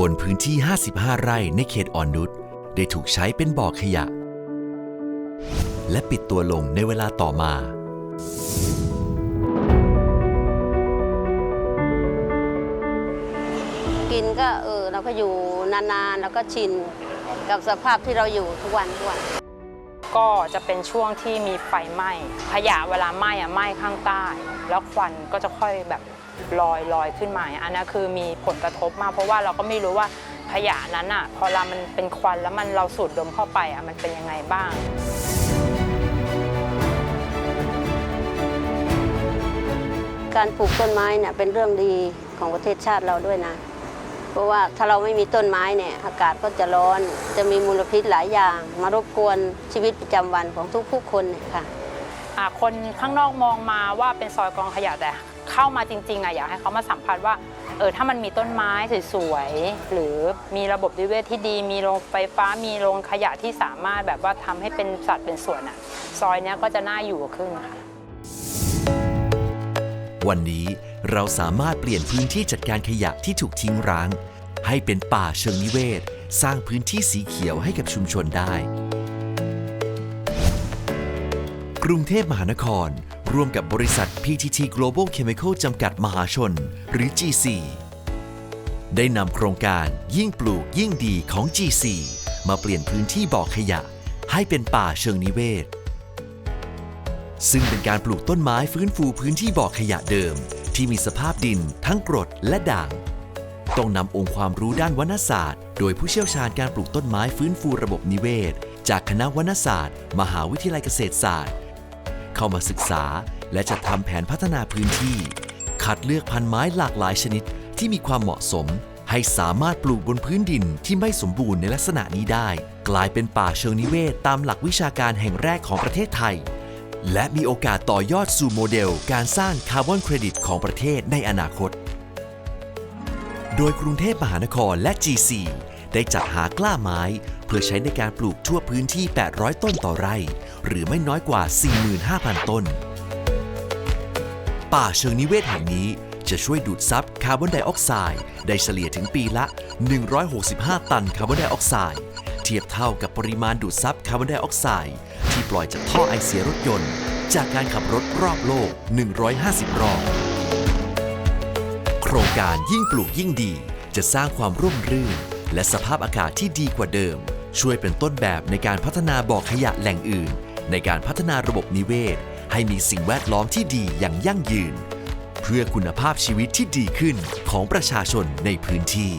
บนพื้นที่ 55 ไร่ในเขตอ่อนนุชได้ถูกใช้เป็นบ่อขยะ และปิดตัวลงในเวลาต่อมา กินก็เออเราก็อยู่นานๆ แล้วก็ชินกับสภาพที่เราอยู่ทุกวันทุกวัน ก็จะเป็นช่วงที่มีไฟไหม้ขยะเวลาไหม้อะไหม้ข้างใต้ แล้วควันก็จะค่อยแบบลอยลอยขึ้นมาอันนั้นคือมีผลกระทบมาก เพราะว่าเราก็ไม่รู้ว่าขยะนั้นอะ พอเรามันเป็นควันแล้วมันเราสูดดมเข้าไปอะมันเป็นยังไงบ้างการปลูกต้นไม้เนี่ยเป็นเรื่องดีของประเทศชาติเราด้วยนะ เพราะว่าถ้าเราไม่มีต้นไม้เนี่ยอากาศก็จะร้อน จะมีมลพิษหลายอย่าง มารบกวนชีวิตประจำวันของทุกผู้คนเนี่ยค่ะอะคนข้างนอกมองมาว่าเป็นซอยกองขยะแต่เข้ามาจริงๆอะอยากให้เขามาสัมผัสว่าเออถ้ามันมีต้นไม้สวยๆหรือมีระบบนิเวศที่ดี มีโรงไฟฟ้ามีโรงขยะที่สามารถแบบว่าทำให้เป็นสัดเป็นส่วนอะซอยเนี้ยก็จะน่าอยู่ขึ้นค่ะวันนี้ เราสามารถเปลี่ยนพื้นที่จัดการขยะที่ถูกทิ้งร้าง ให้เป็นป่าเชิงนิเวศ สร้างพื้นที่สีเขียวให้กับชุมชนได้ กรุงเทพมหานคร ร่วมกับบริษัท PTT Global Chemical จำกัดมหาชน หรือ GC ได้นำโครงการยิ่งปลูกยิ่งดีของ GC มาเปลี่ยนพื้นที่บ่อขยะ ให้เป็นป่าเชิงนิเวศ ซึ่งเป็นการปลูกต้นไม้ฟื้นฟูพื้นที่บ่อขยะเดิม ที่มีสภาพดิน ทั้งกรดและด่าง ต้องนำองค์ความรู้ด้านวรรณศาสตร์ โดยผู้เชี่ยวชาญการปลูกต้นไม้ฟื้นฟูระบบนิเวศ จากคณะวรรณศาสตร์ มหาวิทยาลัยเกษตรศาสตร์ เข้ามาศึกษาและจัดทำแผนพัฒนาพื้นที่ คัดเลือกพันธุ์ไม้หลากหลายชนิดที่มีความเหมาะสม ให้สามารถปลูกบนพื้นดินที่ไม่สมบูรณ์ในลักษณะนี้ได้ กลายเป็นป่าเชิงนิเวศตามหลักวิชาการแห่งแรกของประเทศไทย และมีโอกาสต่อยอดสู่โมเดล การสร้างคาร์บอนเครดิตของประเทศในอนาคต โดยกรุงเทพมหานครและ GC ได้จัดหากล้าไม้ เพื่อใช้ในการปลูกทั่วพื้นที่ 800 ต้นต่อไร่ หรือไม่น้อยกว่า 45,000 ต้น ป่าเชิงนิเวศแห่งนี้จะช่วยดูดซับคาร์บอนไดออกไซด์ได้เฉลี่ยถึงปีละ 165 ตันคาร์บอนไดออกไซด์ เทียบเท่ากับปริมาณดูดซับคาร์บอนไดออกไซด์ที่ปล่อยจากท่อไอเสียรถยนต์ จากการขับรถรอบโลก 150 รอบ โครงการยิ่งปลูกยิ่งดี จะสร้างความร่มรื่น และสภาพอากาศที่ดีกว่าเดิม ช่วยเป็นต้นแบบในการพัฒนาบ่อขยะแหล่งอื่น ในการพัฒนาระบบนิเวศ ให้มีสิ่งแวดล้อมที่ดีอย่างยั่งยืน เพื่อคุณภาพชีวิตที่ดีขึ้นของประชาชนในพื้นที่